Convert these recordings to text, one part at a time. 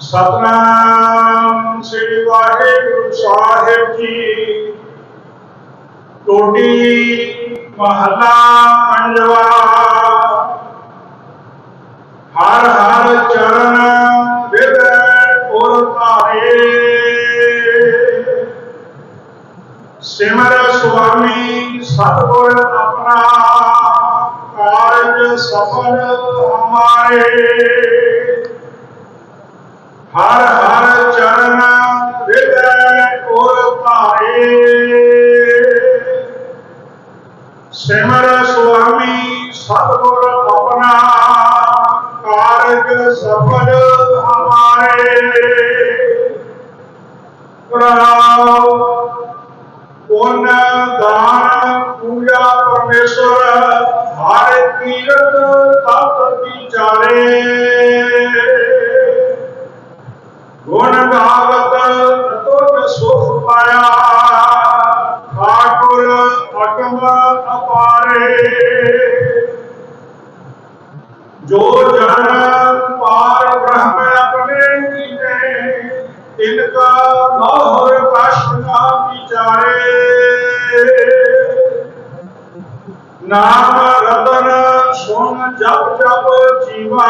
ਸਤਨਾਮ ਸ੍ਰੀ ਵਾਹਿਗੁਰੂ ਸਾਹਿਬ ਜੀ। ਟੋਟੀ, ਮਹਲਾ, ਪੰਜਵਾ। ਹਰ ਹਰ ਚਰਨ ਵਿਦ ਉਰ ਧਾਰੇ ਸਿਮਰ ਸੁਆਮੀ ਸਤਿਗੁਰ ਆਪਣਾ ਕਾਰਜ ਸਫਲ ਹਮਾਰੇ ਹਰ ਹਰ ਚਰਨ ਹਿਰਦੈ ਉਰ ਧਾਰੇ ਸਿਮਰ ਸੁਆਮੀ ਸਤਿਗੁਰ ਆਪਣਾ ਕਾਰਜ ਸਫਲ ਹਮਾਰੇ। ਪ੍ਰਣਾਮ, ਪੁੰਨ, ਦਾਨ, ਪੂਜਾ ਪਰਮੇਸ਼ਵਰ, ਹਰ ਕੀਰਤ ਤਤ ਵਿਚਾਰੇ। ਗੁਣ ਗਾਵਤ ਸੁਖ ਪਾਇਆ। ਠਾਕੁਰ ਅਟਮ ਅਪਾਰੇ। ਜੋ ਜਨ ਪਾਰ ਬ੍ਰਹਮ ਆਪਣੇ ਕੀਤੇ ਤਿਨਕਾ ਮੋਹਰ ਕਸ਼ਟ ਨਾ ਵਿਚਾਰੇ। ਨਾਮ ਰਤਨ ਸੁਣ ਜਪ ਜਪ ਜੀਵਾ।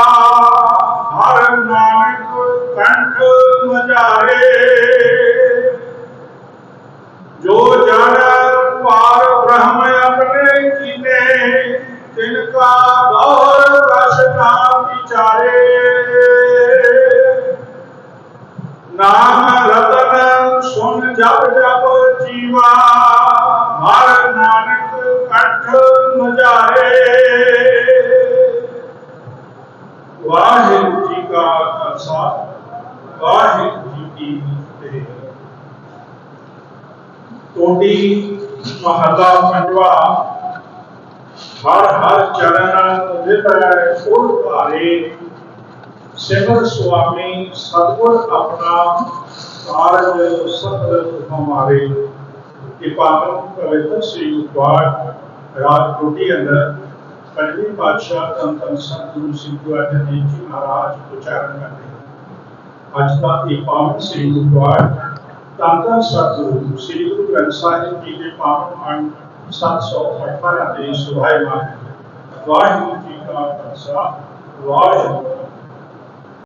ਸੁਨ ਜਪ ਜਪ ਜੀਵਾ ਹਰ ਨਾਨਕ ਕੰਠ ਮਜਾਰੇ ਵਾਹਿਗੁਰੂ ਜੀ ਕਾ ਖਾਲਸਾ ਵਾਹਿਗੁਰੂ ਜੀ ਕੀ ਫਤਿਹ ਟੋਡੀ ਮਹਲਾ ਪੰਜਵਾ ਹਰ ਹਰ ਚਰਨ ਵਿਦੈ ਸੁਰ ਧਾਰੇ ਸਿਮਰ ਸੁਆਮੀ ਸਤਿਗੁਰ ਆਪਣਾ ਕਾਰਜ ਸਤਿ ਹਮਾਰੇ ਇਹ ਪਾਵਨ ਪਵਿੱਤਰ ਸ੍ਰੀ ਗੁਰਦੁਆਰ ਰਾਜ ਟੋਡੀ ਅੰਦਰ ਪੰਜਵੀਂ ਪਾਤਸ਼ਾਹ ਧੰਨ ਧੰਨ ਸਤਿਗੁਰੂ ਸਿੰਘ ਗੁਰਦੁਆਰਾ ਜੀ ਮਹਾਰਾਜ ਉਚਾਰਨ ਕਰਦੇ ਅੱਜ ਦਾ ਇਹ ਪਾਵਨ ਸ੍ਰੀ ਗੁਰਦੁਆਰ ਧੰਨ ਧੰਨ ਸਤਿਗੁਰੂ ਸ੍ਰੀ ਗੁਰੂ ਗ੍ਰੰਥ ਸਾਹਿਬ ਜੀ ਦੇ ਪਾਵਨ ਅੰਗ 718 ਦੇ ਸੁਭਾਇਮਾਨ ਵਾਹਿਗੁਰੂ ਜੀ ਕਾ ਖਾਲਸਾ, ਵਾਹਿਗੁਰੂ